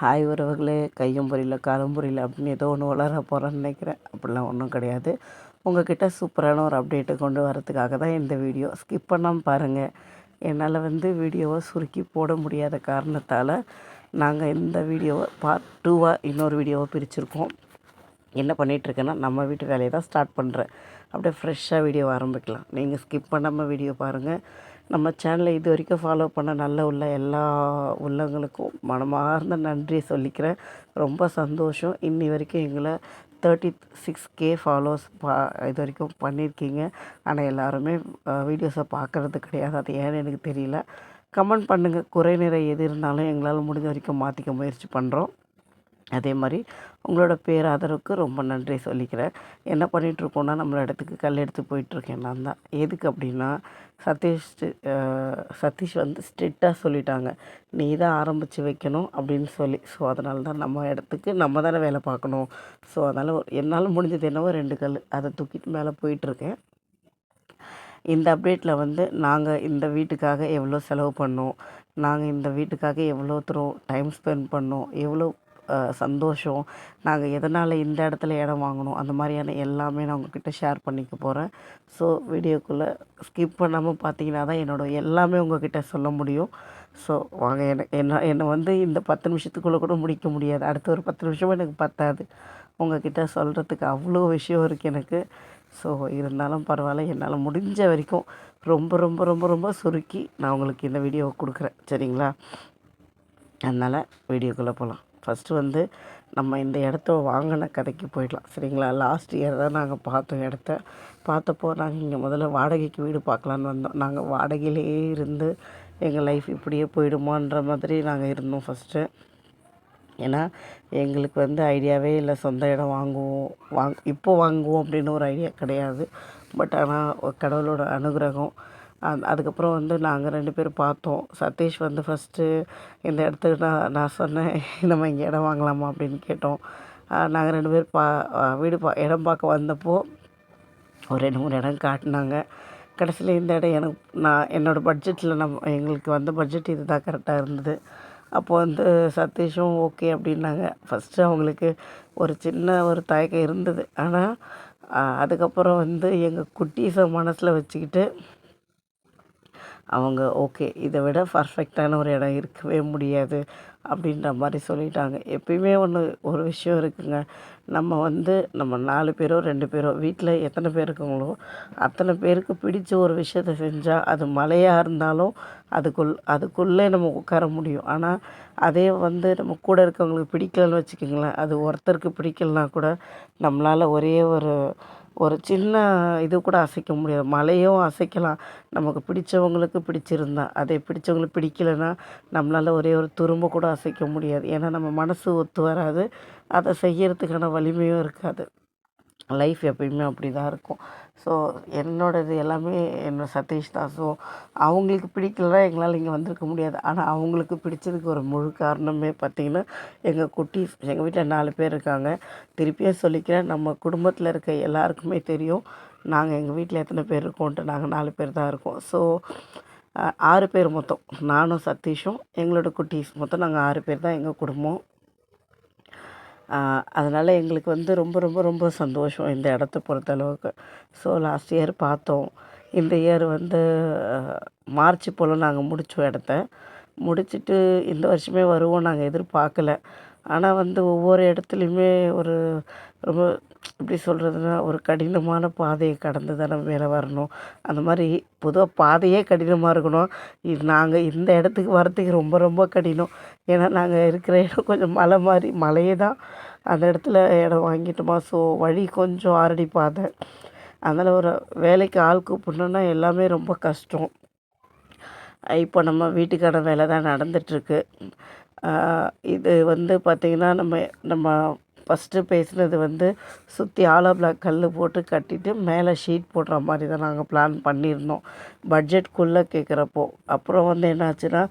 Hi உறவுகளே கையும் புரியல காலும் புரியல அப்படின்னு ஏதோ ஒன்று வளர போகிறேன்னு நினைக்கிறேன். அப்படிலாம் ஒன்றும் கிடையாது. உங்ககிட்ட சூப்பரான ஒரு அப்டேட்டை கொண்டு வரதுக்காக தான் இந்த வீடியோ ஸ்கிப் பண்ணாமல் பாருங்கள் என்னால் வந்து வீடியோவை சுருக்கி போட முடியாத காரணத்தால் நாங்கள் இந்த வீடியோவை பார்ட் டூவாக இன்னொரு வீடியோவை பிரிச்சுருக்கோம். என்ன பண்ணிகிட்ருக்கேன்னா நம்ம வீட்டு வேலையை தான் ஸ்டார்ட் பண்ணுறேன் அப்படியே ஃப்ரெஷ்ஷாக வீடியோ ஆரம்பிக்கலாம். நீங்கள் ஸ்கிப் பண்ணாமல் வீடியோ பாருங்கள் நம்ம சேனலை இது வரைக்கும் ஃபாலோ பண்ண நல்ல உள்ள எல்லா உள்ளங்களுக்கும் மனமார்ந்த நன்றி சொல்லிக்கிறேன். ரொம்ப சந்தோஷம். இன்னி வரைக்கும் எங்களை தேர்ட்டி சிக்ஸ் கே ஃபாலோஸ் பா இது வரைக்கும் பண்ணியிருக்கீங்க. ஆனால் எல்லாருமே வீடியோஸை பார்க்குறது கிடையாது. அது ஏன்னு எனக்கு தெரியல. கமெண்ட் பண்ணுங்கள் குறை நிறை எது இருந்தாலும் எங்களால் முடிஞ்ச வரைக்கும் மாற்றிக்க முயற்சி பண்ணுறோம் அதே மாதிரி உங்களோட பேராதரவுக்கு ரொம்ப நன்றி சொல்லிக்கிறேன். என்ன பண்ணிகிட்ருக்கோன்னா நம்மள இடத்துக்கு கல் எடுத்து போயிட்டுருக்கேன் நான் தான். எதுக்கு அப்படின்னா சதீஷ் சதீஷ் வந்து ஸ்ட்ரிக்டாக சொல்லிட்டாங்க. நீ தான் ஆரம்பித்து வைக்கணும் அப்படின்னு சொல்லி. ஸோ அதனால தான் நம்ம இடத்துக்கு நம்ம தானே வேலை பார்க்கணும். ஸோ அதனால் என்னால் முடிஞ்சது என்னவோ ரெண்டு கல். அதை தூக்கிட்டு மேலே போயிட்டுருக்கேன். இந்த அப்டேட்டில் வந்து நாங்கள் இந்த வீட்டுக்காக எவ்வளோ செலவு பண்ணோம் நாங்கள் இந்த வீட்டுக்காக எவ்வளோ தூரம் டைம் ஸ்பெண்ட் பண்ணோம் எவ்வளோ சந்தோஷம். நாங்கள் எதனால் இந்த இடத்துல இடம் வாங்கணும் அந்த மாதிரியான எல்லாமே நான் உங்ககிட்ட ஷேர் பண்ணிக்க போகிறேன் ஸோ வீடியோக்குள்ளே ஸ்கிப் பண்ணாமல் பார்த்தீங்கன்னா தான் என்னோட எல்லாமே உங்ககிட்ட சொல்ல முடியும். ஸோ வாங்க என்ன என்ன என்னை வந்து இந்த பத்து நிமிஷத்துக்குள்ளே கூட முடிக்க முடியாது. அடுத்த ஒரு பத்து நிமிஷமும் எனக்கு பத்தாது. உங்ககிட்ட சொல்கிறதுக்கு அவ்வளோ விஷயம் இருக்குது எனக்கு. ஸோ இருந்தாலும் பரவாயில்ல. என்னால் முடிஞ்ச வரைக்கும் ரொம்ப ரொம்ப ரொம்ப ரொம்ப சுருக்கி நான் உங்களுக்கு இந்த வீடியோவை கொடுக்குறேன். சரிங்களா? அதனால் வீடியோக்குள்ளே போகலாம் ஃபஸ்ட்டு வந்து நம்ம இந்த இடத்த வாங்கின கதைக்கு போயிடலாம். சரிங்களா? லாஸ்ட் இயர் தான் நாங்கள் பார்த்தோம் இடத்த. பார்த்தப்போ நாங்கள் இங்கே முதல்ல வாடகைக்கு வீடு பார்க்கலான்னு வந்தோம். நாங்கள் வாடகையிலேயே இருந்து எங்கள் லைஃப் இப்படியே போயிடுமான்ற மாதிரி நாங்கள் இருந்தோம் ஃபஸ்ட்டு. ஏன்னா எங்களுக்கு வந்து ஐடியாவே இல்லை சொந்த இடம் வாங்குவோம் வாங் இப்போ வாங்குவோம் அப்படின்னு ஒரு ஐடியா கிடையாது. பட் ஆனால் கடவுளோட அனுகிரகம் அதுக்கப்புறம் வந்து நாங்கள் ரெண்டு பேரும் பார்த்தோம். சதீஷ் வந்து ஃபஸ்ட்டு இந்த இடத்துக்கு நான் நான் சொன்னேன் நம்ம இங்கே இடம் வாங்கலாமா அப்படின்னு கேட்டோம். நாங்கள் ரெண்டு பேர் பா வீடு பா இடம் பார்க்க வந்தப்போ ஒரு ரெண்டு மூணு இடம் காட்டினாங்க. கடைசியில் இந்த இடம் எனக்கு நான் என்னோடய பட்ஜெட்டில் நம்ம எங்களுக்கு வந்த பட்ஜெட் இது தான் கரெக்டாக இருந்தது. அப்போது வந்து சதீஷும் ஓகே அப்படின்னாங்க. ஃபஸ்ட்டு அவங்களுக்கு ஒரு சின்ன ஒரு தயக்கம் இருந்தது. ஆனால் அதுக்கப்புறம் வந்து எங்கள் குட்டீஸை மனசில் வச்சுக்கிட்டு அவங்க ஓகே இதை விட பர்ஃபெக்டான ஒரு இடம் இருக்கவே முடியாது அப்படின்ற மாதிரி சொல்லிட்டாங்க. எப்பயுமே ஒன்று ஒரு விஷயம் இருக்குங்க. நம்ம வந்து நம்ம நாலு பேரோ ரெண்டு பேரோ வீட்டில் எத்தனை பேர் இருக்காங்களோ அத்தனை பேருக்கு பிடிச்ச ஒரு விஷயத்த செஞ்சால் அது மழையாக இருந்தாலும் அதுக்குள் அதுக்குள்ளே நம்ம உட்கார முடியும். ஆனால் அதே வந்து நம்ம கூட இருக்கவங்களுக்கு பிடிக்கலன்னு வச்சுக்கோங்களேன் அது ஒருத்தருக்கு பிடிக்கலனா கூட நம்மளால் ஒரே ஒரு ஒரு சின்ன இது கூட அசைக்க முடியாது. மலையும் அசைக்கலாம். நமக்கு பிடிச்சவங்களுக்கு பிடிச்சிருந்தா. அதே பிடிச்சவங்களுக்கு பிடிக்கலைன்னா நம்மளால் ஒரே ஒரு துரும்ப கூட அசைக்க முடியாது. ஏன்னா நம்ம மனசு ஒத்து வராது. அதை செய்யறதுக்கான வலிமையும் இருக்காது. லைஃப் எப்பயுமே அப்படி தான் இருக்கும். ஸோ என்னோடது எல்லாமே என்னோட சதீஷ் தான். ஸோ அவங்களுக்கு பிடிக்கலனா எங்களால் இங்கே வந்திருக்க முடியாது. ஆனால் அவங்களுக்கு பிடிச்சதுக்கு ஒரு முழு காரணமே பார்த்திங்கன்னா எங்கள் குட்டீஸ் எங்கள் வீட்டில் நாலு பேர் இருக்காங்க. திருப்பியும் சொல்லிக்கிறேன் நம்ம குடும்பத்தில் இருக்க எல்லாருக்குமே தெரியும். நாங்கள் எங்கள் வீட்டில் எத்தனை பேர் இருக்கோன்ட்டு நாங்கள் நாலு பேர் தான் இருக்கோம். ஸோ ஆறு பேர் மொத்தம். நானும் சதீஷும் எங்களோட குட்டீஸ் மொத்தம் நாங்கள் ஆறு பேர் தான் எங்கள் குடும்பம். அதனால் எங்களுக்கு வந்து ரொம்ப ரொம்ப ரொம்ப சந்தோஷம் இந்த இடத்த பொறுத்த அளவுக்கு. ஸோ லாஸ்ட் இயர் பார்த்தோம். இந்த இயர் வந்து மார்ச் போல் நாங்கள் முடித்தோம் இடத்த. முடிச்சிட்டு இந்த வருஷமே வருவோம். நாங்கள் எதிர்பார்க்கல. ஆனால் வந்து ஒவ்வொரு இடத்துலையுமே ஒரு ரொம்ப எப்படி சொல்கிறதுனா ஒரு கடினமான பாதையை கடந்து தானே மேலே வரணும். அந்த மாதிரி பொதுவாக பாதையே கடினமாக இருக்கணும். இது நாங்கள் இந்த இடத்துக்கு வரத்துக்கு ரொம்ப ரொம்ப கடினம். ஏன்னா நாங்கள் இருக்கிற இடம் கொஞ்சம் மலை மாதிரி மலையே தான். அந்த இடத்துல இடம் வாங்கிட்டோமா? ஸோ வழி கொஞ்சம் ஆரடி பாதை. அதனால் ஒரு வேலைக்கு ஆள் கூப்பிடணுன்னா எல்லாமே ரொம்ப கஷ்டம். இப்போ நம்ம வீட்டுக்கான வேலை தான் நடந்துகிட்ருக்கு இது வந்து பார்த்திங்கன்னா நம்ம நம்ம ஃபஸ்ட்டு பேசினது வந்து சுற்றி ஆலோ பிளாக் கல் போட்டு கட்டிட்டு மேலே ஷீட் போடுற மாதிரி தான் நாங்கள் பிளான் பண்ணியிருந்தோம் பட்ஜெட்குள்ளே கேட்குறப்போ அப்புறம் வந்து என்னாச்சுன்னா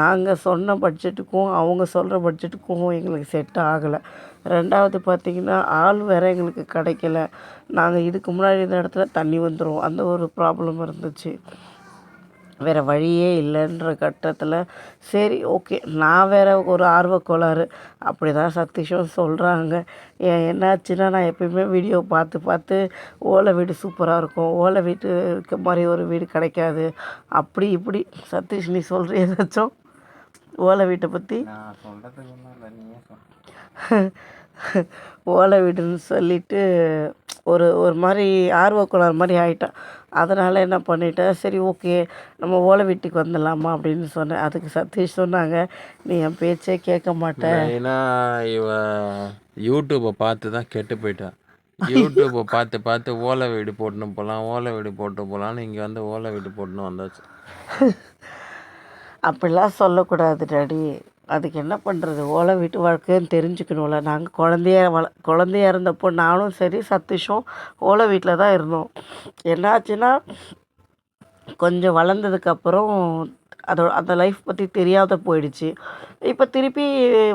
நாங்கள் சொன்ன பட்ஜெட்டுக்கும் அவங்க சொல்கிற பட்ஜெட்டுக்கும் எங்களுக்கு செட் ஆகலை. ரெண்டாவது பார்த்திங்கன்னா ஆள் வேறு எங்களுக்கு கிடைக்கல. நாங்கள் இதுக்கு முன்னாடி இந்த இடத்துல தண்ணி வந்துடும் அந்த ஒரு ப்ராப்ளம் இருந்துச்சு. வேறு வழியே இல்லைன்ற கட்டத்தில் சரி ஓகே நான் வேறு ஒரு ஆர்வக் கோளாறு அப்படி தான் சதீஷும் சொல்கிறாங்க ஏன் என்னாச்சுன்னா நான் எப்பயுமே வீடியோ பார்த்து பார்த்து ஓலை வீடு சூப்பராக இருக்கும். ஓலை வீட்டு இருக்க மாதிரி ஒரு வீடு கிடைக்காது. அப்படி இப்படி. சதீஷ் நீ சொல்கிற ஏதாச்சும்? ஓலை வீட்டை பற்றி ஓலை வீடுன்னு சொல்லிட்டு ஒரு ஒரு மாதிரி ஆர்வக்குளார் மாதிரி ஆயிட்டான் அதனால் என்ன பண்ணிட்டேன் சரி ஓகே நம்ம ஓலை வீட்டுக்கு வந்துடலாமா அப்படின்னு சொன்னேன் அதுக்கு சதீஷ் சொன்னாங்க நீ என் பேச்சே கேட்க மாட்ட. மெயினாக இவ யூடியூப்பை பார்த்து தான் கெட்டு போயிட்டான் யூடியூப்பை பார்த்து பார்த்து ஓலை வீடு போட்டுன்னு போகலாம் ஓலை வீடு போட்டு போகலான்னு இங்கே வந்து ஓலை வீடு போட்டுன்னு வந்தாச்சு. அப்படிலாம் சொல்லக்கூடாது டாடி அதுக்கு என்ன பண்ணுறது ஓலை வீட்டு வாழ்க்கைன்னு தெரிஞ்சுக்கணும்ல. நாங்கள் குழந்தைய வள குழந்தையா இருந்தப்போ நானும் சரி சதீஷும் ஓலை வீட்டில் தான் இருந்தோம். என்னாச்சுன்னா கொஞ்சம் வளர்ந்ததுக்கப்புறம் அதோட அந்த லைஃப் பற்றி தெரியாத போயிடுச்சு. இப்போ திருப்பி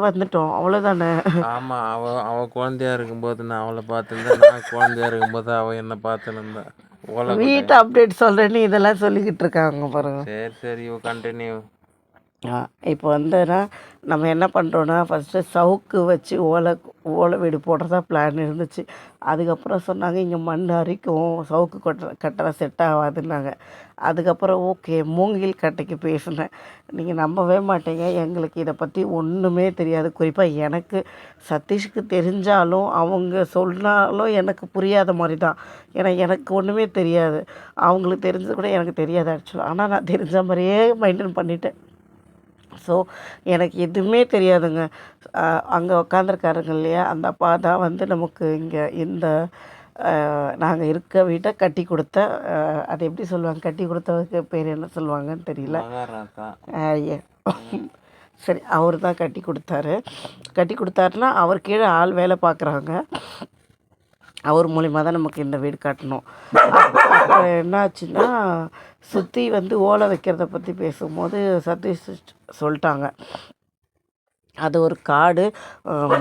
வந்துட்டோம். அவ்வளோதானே ஆமாம் அவள் அவள் குழந்தையா இருக்கும்போது நான் அவளை பார்த்துருந்தேன். நான் குழந்தையா இருக்கும்போது அவள் என்னை ஓலை வீட்டு அப்டேட் சொல்கிறேன்னு இதெல்லாம் சொல்லிக்கிட்டு இருக்காங்க பாருங்க. சரி சரி கண்டினியூ இப்போ வந்துன்னா நம்ம என்ன பண்ணுறோன்னா ஃபஸ்ட்டு சவுக்கு வச்சு ஓலை ஓலை வீடு போடுறதா பிளான் இருந்துச்சு. அதுக்கப்புறம் சொன்னாங்க இங்கே மண் அரிக்கும் சவுக்கு கொட்டுற கட்டுற செட் ஆகாதுன்னாங்க. அதுக்கப்புறம் ஓகே மூங்கில் கட்டைக்கு பேசினேன். நீங்கள் நம்பவே மாட்டீங்க. எங்களுக்கு இதை பற்றி ஒன்றுமே தெரியாது. குறிப்பாக எனக்கு சதீஷ்க்கு தெரிஞ்சாலும் அவங்க சொன்னாலும் எனக்கு புரியாத மாதிரி தான் ஏன்னா எனக்கு ஒன்றுமே தெரியாது. அவங்களுக்கு தெரிஞ்சது கூட எனக்கு தெரியாது ஆக்சுவலாக ஆனால் நான் தெரிஞ்ச மாதிரியே மெயின்டைன் பண்ணிட்டேன். ஸோ எனக்கு எதுவுமே தெரியாதுங்க. அங்கே உக்காந்துருக்காருங்க இல்லையா? அந்த அப்பா தான் வந்து நமக்கு இங்கே இந்த நாங்கள் இருக்க வீட்டை கட்டி கொடுத்த அது எப்படி சொல்லுவாங்க? கட்டி கொடுத்தவருக்கு பேர் என்ன சொல்லுவாங்கன்னு தெரியல. சரி அவர் தான் கட்டி கொடுத்தாரு. கட்டி கொடுத்தாருன்னா அவர் கீழே ஆள் வேலை பார்க்குறாங்க. அவர் மூலிமா தான் நமக்கு இந்த வீடு கட்டணும். அப்போ என்னாச்சுன்னா சுற்றி வந்து ஓலை வைக்கிறத பற்றி பேசும்போது சதீஷ் சொல்லிட்டாங்க. அது ஒரு காடு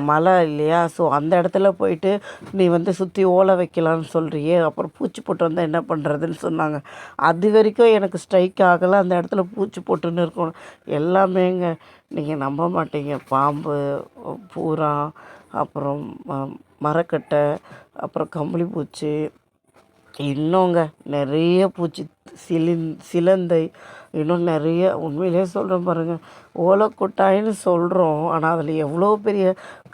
மலை இல்லையா? ஸோ அந்த இடத்துல போயிட்டு நீ வந்து சுற்றி ஓலை வைக்கலான்னு சொல்கிறியே அப்புறம் பூச்சி போட்டு வந்தால் என்ன பண்ணுறதுன்னு சொன்னாங்க. அது வரைக்கும் எனக்கு ஸ்ட்ரைக் ஆகலை அந்த இடத்துல பூச்சி போட்டுன்னு இருக்கணும். எல்லாமேங்க நீங்கள் நம்ப மாட்டீங்க. பாம்பு பூரா அப்புறம் மரக்கட்டை அப்புறம் கம்பளி பூச்சி இன்னுங்க நிறைய பூச்சி சிலிந் சிலந்தை இன்னும் நிறைய உண்மையிலேயே சொல்கிறேன் பாருங்கள் ஓலக்கொட்டாயின்னு சொல்கிறோம் ஆனால் அதில் எவ்வளோ பெரிய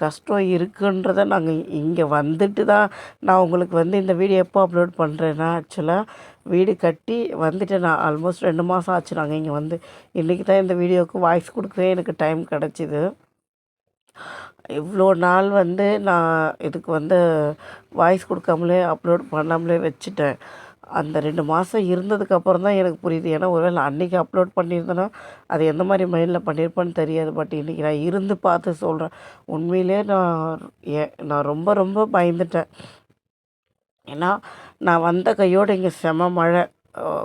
கஷ்டம் இருக்குன்றதை நாங்கள் இங்கே வந்துட்டு தான் நான் உங்களுக்கு வந்து இந்த வீடியோ எப்போ அப்லோட் பண்ணுறேன்னா ஆக்சுவலாக வீடு கட்டி வந்துட்டு நான் ஆல்மோஸ்ட் ரெண்டு மாதம் ஆச்சு நாங்கள் இங்கே வந்து. இன்றைக்கி தான் இந்த வீடியோவுக்கு வாய்ஸ் கொடுக்கவே எனக்கு டைம் கிடச்சிது. இவ்வளோ நாள் வந்து நான் இதுக்கு வந்து வாய்ஸ் கொடுக்காமலே அப்லோட் பண்ணாமலே வச்சுட்டேன். அந்த ரெண்டு மாதம் இருந்ததுக்கப்புறம் தான் எனக்கு புரியுது. ஏன்னா ஒருவேளை அன்றைக்கி அப்லோட் பண்ணியிருந்தேன்னா அது எந்த மாதிரி மைண்டில் பண்ணியிருப்பேன்னு தெரியாது. பட் இன்றைக்கி நான் இருந்து பார்த்து சொல்கிறேன் உண்மையிலே நான் ஏ- நான் ரொம்ப ரொம்ப பயந்துட்டேன். ஏன்னா நான் வந்த கையோடு இங்கே செம மழை.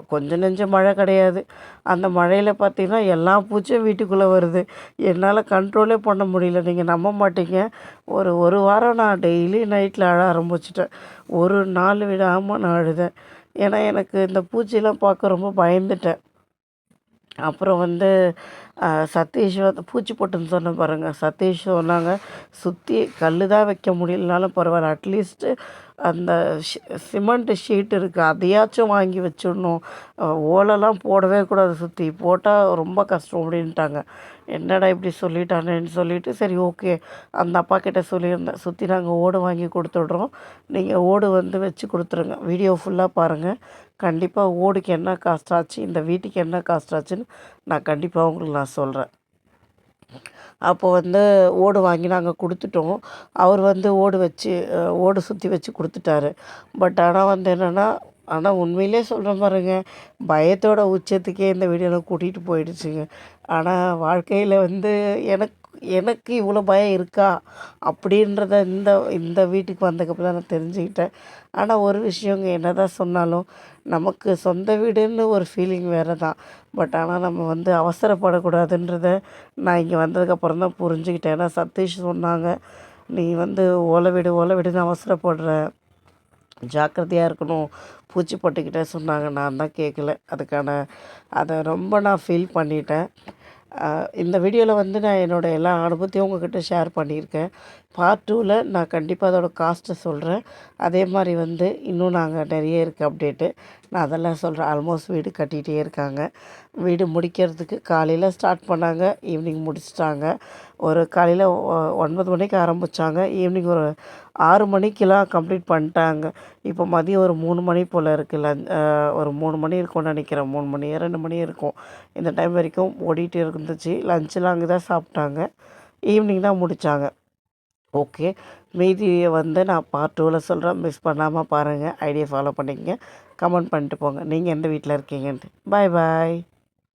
கொஞ்சம் நெஞ்ச மழை கிடையாது. அந்த மழையில் பார்த்தீங்கன்னா எல்லா பூச்சியும் வீட்டுக்குள்ளே வருது. என்னால் கண்ட்ரோலே பண்ண முடியல. நீங்கள் நம்ப மாட்டீங்க. ஒரு ஒரு வாரம் நான் டெய்லி நைட்டில் அழ ஆரம்பிச்சிட்டேன். ஒரு நாள் விடாமல் நான் அழுதேன். ஏன்னா எனக்கு இந்த பூச்சிலாம் பார்க்க ரொம்ப பயந்துட்டேன். அப்புறம் வந்து சதீஷ் வந்து பூச்சி போட்டுன்னு சொன்ன பாருங்கள் சதீஷ் சொன்னாங்க சுற்றி கல் தான் வைக்க முடியலனாலும் பரவாயில்ல. அட்லீஸ்ட்டு அந்த சிமெண்ட் ஷீட் இருக்குது அதையாச்சும் வாங்கி வச்சிடணும். ஓலைலாம் ஓலெல்லாம் போடவே கூடாது சுற்றி போட்டால் ரொம்ப கஷ்டம் அப்படின்ட்டாங்க. என்னடா இப்படி சொல்லிட்டானேன்னு சொல்லிட்டு சரி ஓகே. அந்த அப்பா கிட்டே சொல்லியிருந்தேன் சுற்றி நாங்கள் ஓடு வாங்கி கொடுத்துட்றோம். நீங்கள் ஓடு வந்து வச்சு கொடுத்துருங்க. வீடியோ ஃபுல்லாக பாருங்கள் கண்டிப்பாக ஓடுக்கு என்ன காஸ்ட் ஆச்சு இந்த வீட்டுக்கு என்ன காஸ்ட் ஆச்சுன்னு நான் கண்டிப்பாக உங்களுக்கு நான் சொல்கிறேன் அப்போ வந்து ஓடு வாங்கி நாங்கள் கொடுத்துட்டோம். அவர் வந்து ஓடு வச்சு ஓடு சுற்றி வச்சு கொடுத்துட்டாரு. பட் ஆனால் வந்து என்னென்னா ஆனால் உண்மையிலே சொல்கிறேன் பாருங்க பயத்தோட உச்சத்துக்கே இந்த வீடியோவில் கூட்டிகிட்டு போயிடுச்சுங்க. ஆனால் வாழ்க்கையில் வந்து எனக்கு எனக்கு இவ்வளோ பயம் இருக்கா? அப்படின்றத இந்த இந்த வீட்டுக்கு வந்தக்கப்புறம் தான் நான் தெரிஞ்சுக்கிட்டேன். ஆனால் ஒரு விஷயங்க என்ன தான் சொன்னாலும் நமக்கு சொந்த வீடுன்னு ஒரு ஃபீலிங் வேறு தான் பட் ஆனால் நம்ம வந்து அவசரப்படக்கூடாதுன்றத நான் இங்கே வந்ததுக்கப்புறம் தான் புரிஞ்சுக்கிட்டேன். ஏன்னா சதீஷ் சொன்னாங்க நீ வந்து ஓலை வீடு ஓலை வீடுன்னு அவசரப்படுற. ஜாக்கிரதையாக இருக்கணும். பூச்சி பட்டுக்கிட்டே சொன்னாங்க. நான் தான் கேட்கல அதுக்கான அதை ரொம்ப நான் ஃபீல் பண்ணிட்டேன். இந்த வீடியோவில் வந்து நான் என்னோடய எல்லா அனுபவத்தையும் உங்ககிட்ட ஷேர் பண்ணியிருக்கேன். பார்ட் டூவில் நான் கண்டிப்பாக அதோட காஸ்ட்டை சொல்கிறேன் அதே மாதிரி வந்து இன்னும் நாங்கள் நிறைய இருக்குது அப்டேட்டு நான் அதெல்லாம் சொல்கிறேன் ஆல்மோஸ்ட் வீடு கட்டிகிட்டே இருக்காங்க. வீடு முடிக்கிறதுக்கு காலையில் ஸ்டார்ட் பண்ணாங்க ஈவினிங் முடிச்சிட்டாங்க. ஒரு காலையில் ஒன்பது மணிக்கு ஆரம்பித்தாங்க ஈவினிங் ஒரு ஆறு மணிக்கெலாம் கம்ப்ளீட் பண்ணிட்டாங்க. இப்போ மதியம் ஒரு மூணு மணி போல் இருக்குது ஒரு மூணு மணி இருக்கும்னு நினைக்கிறேன். மூணு மணி ரெண்டு மணி இருக்கும். இந்த டைம் வரைக்கும் ஓடிட்டு இருந்துச்சு. லஞ்செலாம் அங்கே தான் சாப்பிட்டாங்க. ஈவினிங் தான் முடித்தாங்க ஓகே மீதியை வந்து நான் பார்ட் டூவில் சொல்கிறேன் மிஸ் பண்ணாமல் பாருங்கள் ஐடியா ஃபாலோ பண்ணிக்கங்க. கமெண்ட் பண்ணிட்டு போங்க. நீங்கள் எந்த வீட்டில் இருக்கீங்கன்ட்டு. பாய் பாய்